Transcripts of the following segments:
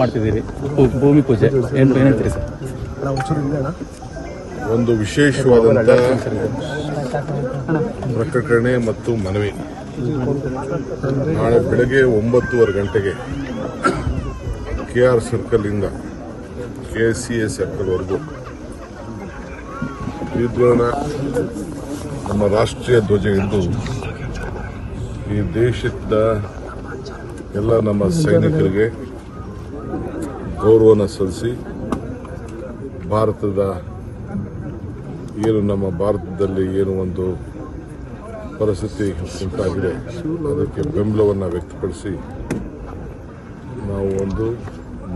ಮಾಡ್ತಿದ್ದೀರಿ. ಭೂಮಿ ಪೂಜೆ. ಏನು ಏನಂತೀರಿ ಸರ್? ಒಂದು ವಿಶೇಷವಾದಂಥ ಪ್ರಕಟಣೆ ಮತ್ತು ಮನವಿ. ನಾಳೆ ಬೆಳಗ್ಗೆ ಒಂಬತ್ತುವರೆ ಗಂಟೆಗೆ ಕೆ ಆರ್ ಇಂದ ಕೆ ಸಿ ಎ ಸರ್ಕಲ್ವರೆಗೂ ನಮ್ಮ ರಾಷ್ಟ್ರೀಯ ಧ್ವಜ ಇದ್ದು ಈ ದೇಶದ ಎಲ್ಲ ನಮ್ಮ ಸೈನಿಕರಿಗೆ ಗೌರವನ ಸಲ್ಲಿಸಿ ಭಾರತದ ಏನು ನಮ್ಮ ಭಾರತದಲ್ಲಿ ಏನು ಒಂದು ಪರಿಸ್ಥಿತಿ ಉಂಟಾಗಿದೆ ಅದಕ್ಕೆ ಬೆಂಬಲವನ್ನು ವ್ಯಕ್ತಪಡಿಸಿ ನಾವು ಒಂದು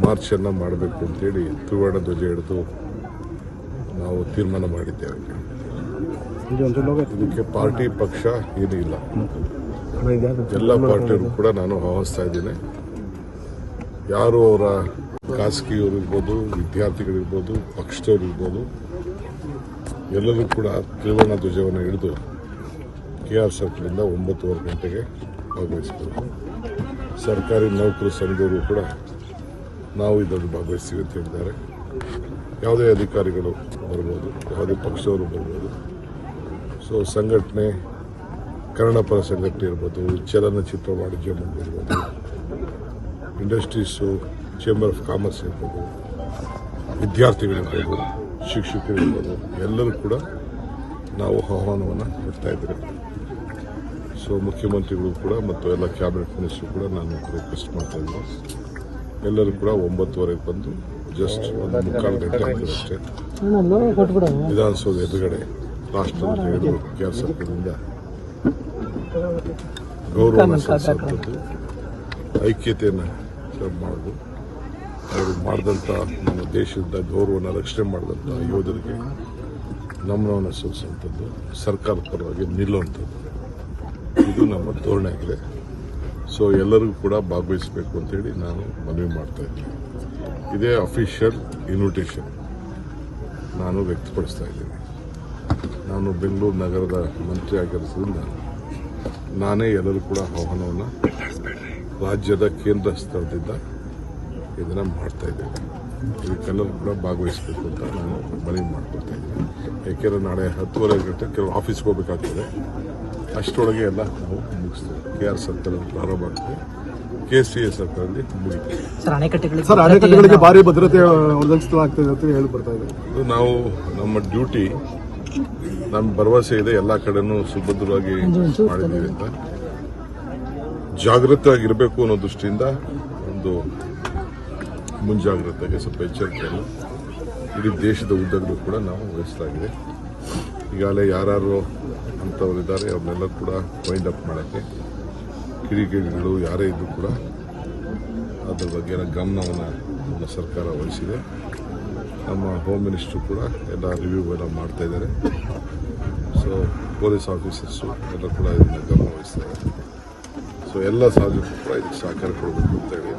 ಮಾರ್ಚನ್ನು ಮಾಡಬೇಕು ಅಂತೇಳಿ ತ್ರಿವರ್ಣ ಧ್ವಜ ಹಿಡಿದು ನಾವು ತೀರ್ಮಾನ ಮಾಡಿದ್ದೇವೆ. ಇದಕ್ಕೆ ಪಾರ್ಟಿ ಪಕ್ಷ ಏನೂ ಇಲ್ಲ ಎಲ್ಲ ಪಾರ್ಟಿಯವರು ಕೂಡ ನಾನು ಆಹ್ವಾನಿಸ್ತಾ ಇದ್ದೇನೆ. ಯಾರು ಅವರ ಖಾಸಗಿಯವರು ಇರ್ಬೋದು ವಿದ್ಯಾರ್ಥಿಗಳಿರ್ಬೋದು, ಪಕ್ಷದವರಿರ್ಬೋದು, ಎಲ್ಲರೂ ಕೂಡ ತ್ರಿವರ್ಣ ಧ್ವಜವನ್ನು ಹಿಡಿದು ಕೆ ಆರ್ ಸರ್ಕಲಿಂದ ಒಂಬತ್ತುವರೆ ಗಂಟೆಗೆ ಭಾಗವಹಿಸಬೇಕು ಸರ್ಕಾರಿ ನೌಕರ ಸಂಘದವರು ಕೂಡ ನಾವು ಇದರಲ್ಲಿ ಭಾಗವಹಿಸ್ತೀವಿ ಅಂತ ಹೇಳಿದ್ದಾರೆ ಯಾವುದೇ ಅಧಿಕಾರಿಗಳು ಬರ್ಬೋದು, ಯಾವುದೇ ಪಕ್ಷದವರು ಬರ್ಬೋದು. ಸೊ ಸಂಘಟನೆ ಕನ್ನಡಪರ ಸಂಘಟನೆ ಇರ್ಬೋದು, ಚಲನಚಿತ್ರ ವಾಣಿಜ್ಯ ಮಂಡಳಿ ಇರ್ಬೋದು ಇಂಡಸ್ಟ್ರೀಸು ಚೇಂಬರ್ ಆಫ್ ಕಾಮರ್ಸ್ ಇರ್ಬೋದು ವಿದ್ಯಾರ್ಥಿಗಳಿರ್ಬೋದು ಶಿಕ್ಷಕರಿರ್ಬೋದು ಎಲ್ಲರೂ ಕೂಡ ನಾವು ಆಹ್ವಾನವನ್ನು ಕೊಡ್ತಾ ಇದ್ದೇವೆ ಸೊ ಮುಖ್ಯಮಂತ್ರಿಗಳು ಕೂಡ ಮತ್ತು ಎಲ್ಲ ಕ್ಯಾಬಿನೆಟ್ ಮಿನಿಸ್ಟರ್ ಕೂಡ ನಾನು ರಿಕ್ವೆಸ್ಟ್ ಮಾಡ್ತಾ ಇದ್ದೀನಿ. ಎಲ್ಲರೂ ಕೂಡ ಒಂಬತ್ತುವರೆಗೆ ಬಂದು ಜಸ್ಟ್ ಒಂದು ಮುಕ್ಕಾಲು ಗಂಟೆ ಅಷ್ಟೇ. ವಿಧಾನಸೌಧ ಎದುರುಗಡೆ ರಾಷ್ಟ್ರದ ಕೆಲಸ ಗೌರವ ಸಲ್ಲಿಸುವಂಥದ್ದು ಐಕ್ಯತೆಯನ್ನು ಮಾಡೋದು, ಅವರು ಮಾಡಿದಂಥ ನಮ್ಮ ದೇಶದ ಗೌರವನ ರಕ್ಷಣೆ ಮಾಡಿದಂಥ ಯೋಧರಿಗೆ ನಮ್ಮನವನ್ನು ಸಲ್ಲಿಸುವಂಥದ್ದು, ಸರ್ಕಾರದ ಪರವಾಗಿ ನಿಲ್ಲುವಂಥದ್ದು. ಇದು ನಮ್ಮ ಧೋರಣೆ ಆಗಿದೆ. ಸೊ ಎಲ್ಲರಿಗೂ ಕೂಡ ಭಾಗವಹಿಸಬೇಕು ಅಂತೇಳಿ ನಾನು ಮನವಿ ಮಾಡ್ತಾ ಇದ್ದೀನಿ. ಇದೇ ಅಫಿಷಿಯಲ್ ಇನ್ವಿಟೇಷನ್ ನಾನು ವ್ಯಕ್ತಪಡಿಸ್ತಾ ಇದ್ದೀನಿ. ನಾನು ಬೆಂಗಳೂರು ನಗರದ ಮಂತ್ರಿ ಆಗಿರೋದ್ರಿಂದ ನಾನೇ ಎಲ್ಲರೂ ಕೂಡ ಆಹ್ವಾನವನ್ನು ರಾಜ್ಯದ ಕೇಂದ್ರ ಸ್ಥಳದಿಂದ ಇದನ್ನು ಮಾಡ್ತಾ ಇದ್ದೇವೆ ಇದಕ್ಕೆಲ್ಲರೂ ಕೂಡ ಭಾಗವಹಿಸಬೇಕು ಅಂತ ನಾನು ಮನವಿ ಮಾಡ್ಕೊಳ್ತಾ ಇದ್ದೀನಿ. ಯಾಕೆಂದರೆ ನಾಳೆ ಹತ್ತುವರೆ ಗಂಟೆ ಕೆಲವು ಆಫೀಸ್ಗೆ ಹೋಗಬೇಕಾಗ್ತದೆ. ಅಷ್ಟರೊಳಗೆ ಎಲ್ಲ ನಾವು ಮುಗಿಸ್ತೇವೆ. ಕೆ ಆರ್ ಸರ್ಕಲ್ ಪ್ರಾರಂಭ ಆಗ್ತದೆ. ಕೆ ಸಿ ಎ ಸರ್ಕಲಲ್ಲಿ ಮುಗಿತೇವೆ ಸರ್ ಅಣೆಕಟ್ಟೆಗಳಿಗೆ ಭಾರಿ ಭದ್ರತೆ ಒದಗಿಸಲಾಗ್ತದೆ ಅಂತ ಹೇಳಿ ಬರ್ತಾ ಇದೆ ಇದು ನಾವು ನಮ್ಮ ಡ್ಯೂಟಿ ನಮ್ಮ ಭರವಸೆ ಇದೆ. ಎಲ್ಲ ಕಡೆನೂ ಸುಭದ್ರವಾಗಿ ಮಾಡಿದ್ದೀವಿ ಅಂತ. ಜಾಗೃತವಾಗಿರಬೇಕು ಅನ್ನೋ ದೃಷ್ಟಿಯಿಂದ ಒಂದು ಮುಂಜಾಗ್ರತೆಗೆ ಸ್ವಲ್ಪ ಎಚ್ಚರಿಕೆಯನ್ನು ಇಡೀ ದೇಶದ ಉದ್ದಗಲೂ ಕೂಡ ನಾವು ವಹಿಸಲಾಗಿದೆ. ಈಗಾಗಲೇ ಯಾರ್ಯಾರು ಇದ್ದಾರೆ, ಅವ್ರನ್ನೆಲ್ಲ ಕೂಡ ವೈಂಡ್ ಅಪ್ ಮಾಡೋಕ್ಕೆ ಕಿಡಿಗೇಡಿಗಳು ಯಾರೇ ಇದ್ದರೂ ಕೂಡ ಅದ್ರ ಬಗ್ಗೆ ಗಮನವನ್ನು ನಮ್ಮ ಸರ್ಕಾರ ವಹಿಸಿದೆ. ನಮ್ಮ ಹೋಮ್ ಮಿನಿಸ್ಟ್ರು ಕೂಡ ಎಲ್ಲ ರಿವ್ಯೂ ಎಲ್ಲ ಮಾಡ್ತಾ ಇದ್ದಾರೆ. ಸೊ ಪೊಲೀಸ್ ಆಫೀಸರ್ಸು ಎಲ್ಲ ಕೂಡ ಇದನ್ನು ಗಮನ ವಹಿಸ್ತಾ ಇದ್ದಾರೆ. ಸೊ ಎಲ್ಲ ಸಾಧ್ಯ ಕೂಡ ಇದಕ್ಕೆ ಸಹಕಾರ ಕೊಡಬೇಕು ಹೇಳಿ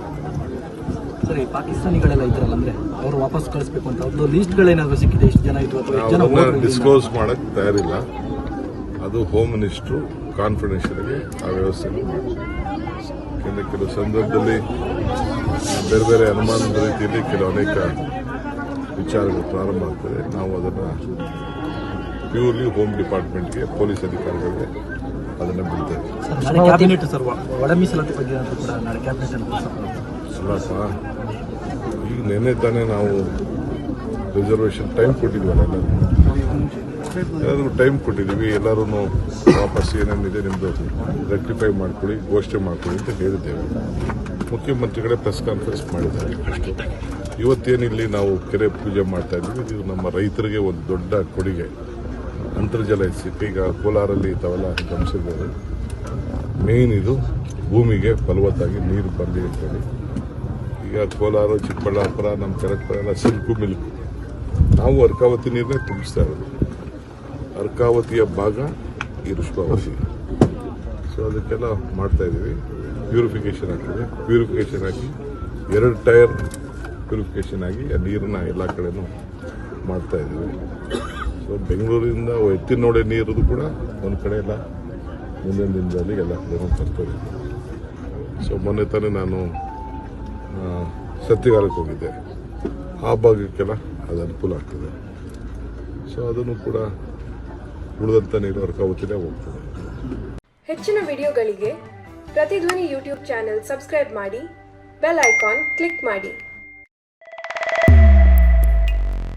ಸರ್ ಪಾಕಿಸ್ತಾನಿಗಳೆಲ್ಲ ಇದ್ರಲ್ಲ ಅಂದ್ರೆ ಅವರು ವಾಪಸ್ ಕಳಿಸ್ಬೇಕು ಅಂತ ಅವ್ರದ್ದು ಲಿಸ್ಟ್ಗಳೇನಾದ್ರು ಸಿಕ್ಕಿದೆ ಎಷ್ಟು ಜನ ಅಥವಾ ಜನ ಡಿಸ್ಕ್ಲೋಸ್ ಮಾಡಕ್ಕೆ ತಯಾರಿಲ್ಲ. ಅದು ಹೋಮ್ ಮಿನಿಸ್ಟ್ರು ಕಾನ್ಫಿಡೆನ್ಷಿಯಲ್ಗೆ ಆ ವ್ಯವಸ್ಥೆಯನ್ನು ಮಾಡ್ತಾರೆ. ಯಾಕೆಂದರೆ ಕೆಲವು ಸಂದರ್ಭದಲ್ಲಿ ಬೇರೆ ಬೇರೆ ಅನುಮಾನದ ರೀತಿಯಲ್ಲಿ ಕೆಲವು ಅನೇಕ ವಿಚಾರಗಳು ಪ್ರಾರಂಭ ಆಗ್ತದೆ. ನಾವು ಅದನ್ನು ಪ್ಯೂರ್ಲಿ ಹೋಮ್ ಡಿಪಾರ್ಟ್ಮೆಂಟ್ಗೆ ಪೊಲೀಸ್ ಅಧಿಕಾರಿಗಳಿಗೆ ಅದನ್ನು ಬಿಡ್ತೇವೆ ಸರ್, ನಾಳೆ ಕ್ಯಾಬಿನೆಟ್ ಸರ್ ಒ- ಒಳ ಮೀಸಲಾತಿ ಬಗ್ಗೆ ಅಂತ ಕೂಡ ನಾಳೆ ಕ್ಯಾಬಿನೆಟ್. ಈಗ ನಿನ್ನೆ ತಾನೇ ನಾವು ರಿಸರ್ವೇಷನ್ ಟೈಮ್ ಕೊಟ್ಟಿದ್ವಲ್ಲ ಎಲ್ಲರಿಗೂ ಎಲ್ಲರಿಗೂ ಟೈಮ್ ಕೊಟ್ಟಿದ್ದೀವಿ ಎಲ್ಲರೂ ವಾಪಸ್ ಏನೇನಿದೆ ನಿಮ್ಮದು ರೆಕ್ಟಿಫೈ ಮಾಡ್ಕೊಳ್ಳಿ ಘೋಷಣೆ ಮಾಡ್ಕೊಳ್ಳಿ ಅಂತ ಹೇಳಿದ್ದೇವೆ. ಮುಖ್ಯಮಂತ್ರಿಗಳೇ ಪ್ರೆಸ್ ಕಾನ್ಫರೆನ್ಸ್ ಮಾಡಿದ್ದಾರೆ. ಅಷ್ಟು ಇವತ್ತೇನಿಲ್ಲಿ ನಾವು ಕೆರೆ ಪೂಜೆ ಮಾಡ್ತಾ ಇದ್ದೀವಿ ಇದು ನಮ್ಮ ರೈತರಿಗೆ ಒಂದು ದೊಡ್ಡ ಕೊಡುಗೆ. ಅಂತರ್ಜಲ ಹೆಚ್ಚಿತ್ತು ಈಗ ಕೋಲಾರಲ್ಲಿ ತಾವೆಲ್ಲ ಗಮನಿಸಿದ್ದಾರೆ ಮೇನ್ ಇದು ಭೂಮಿಗೆ ಫಲವತ್ತಾಗಿ ನೀರು ಬರಲಿ ಅಂತೇಳಿ ಈಗ ಕೋಲಾರ, ಚಿಕ್ಕಬಳ್ಳಾಪುರ, ನಮ್ಮ ಕರೆಕ್ಟ್ ಎಲ್ಲ ಸಿಲ್ಕು ಮಿಲ್ಕು. ನಾವು ಅರ್ಕಾವತಿ ನೀರನ್ನೇ ತುಂಬಿಸ್ತಾ ಇರೋದು. ಅರ್ಕಾವತಿಯ ಭಾಗ ಈ ಋಷಭಾವತಿ ಸೊ ಅದಕ್ಕೆಲ್ಲ ಮಾಡ್ತಾ ಇದ್ದೀವಿ. ಪ್ಯೂರಿಫಿಕೇಷನ್ ಆಗ್ತದೆ. ಪ್ಯೂರಿಫಿಕೇಷನ್ ಆಗಿ ಎರಡು ಟೈರ್ ಪ್ಯೂರಿಫಿಕೇಷನ್ ಆಗಿ ಆ ನೀರನ್ನ ಎಲ್ಲ ಕಡೆನೂ ಮಾಡ್ತಾ ಇದ್ದೀವಿ. ಸೊ ಬೆಂಗಳೂರಿಂದ ಎತ್ತಿನೋಡೆ ನೀರು ಕೂಡ ಒಂದು ಕಡೆ ಎಲ್ಲ ಮುಂದಿನ ದಿನದಲ್ಲಿ ಎಲ್ಲ ಕಡೆನೂ ತರ್ತದೆ ಸೊ ಮೊನ್ನೆ ತಾನೇ ನಾನು ಸತ್ತಿಗಾಲಕ್ಕೆ ಹೋಗಿದ್ದೆ. ಆ ಭಾಗಕ್ಕೆಲ್ಲ ಅದು ಅನುಕೂಲ ಆಗ್ತದೆ. ಸೊ ಅದನ್ನು ಕೂಡ ಉಳಿದಂಥ ನೀರು ಅರ್ಕಾವತಿನೇ ಹೋಗ್ತದೆ. ಹೆಚ್ಚಿನ ವಿಡಿಯೋಗಳಿಗೆ ಪ್ರತಿಧ್ವನಿ ಯೂಟ್ಯೂಬ್ ಚಾನೆಲ್ ಸಬ್ಸ್ಕ್ರೈಬ್ ಮಾಡಿ, ಬೆಲ್ ಐಕಾನ್ ಕ್ಲಿಕ್ ಮಾಡಿ.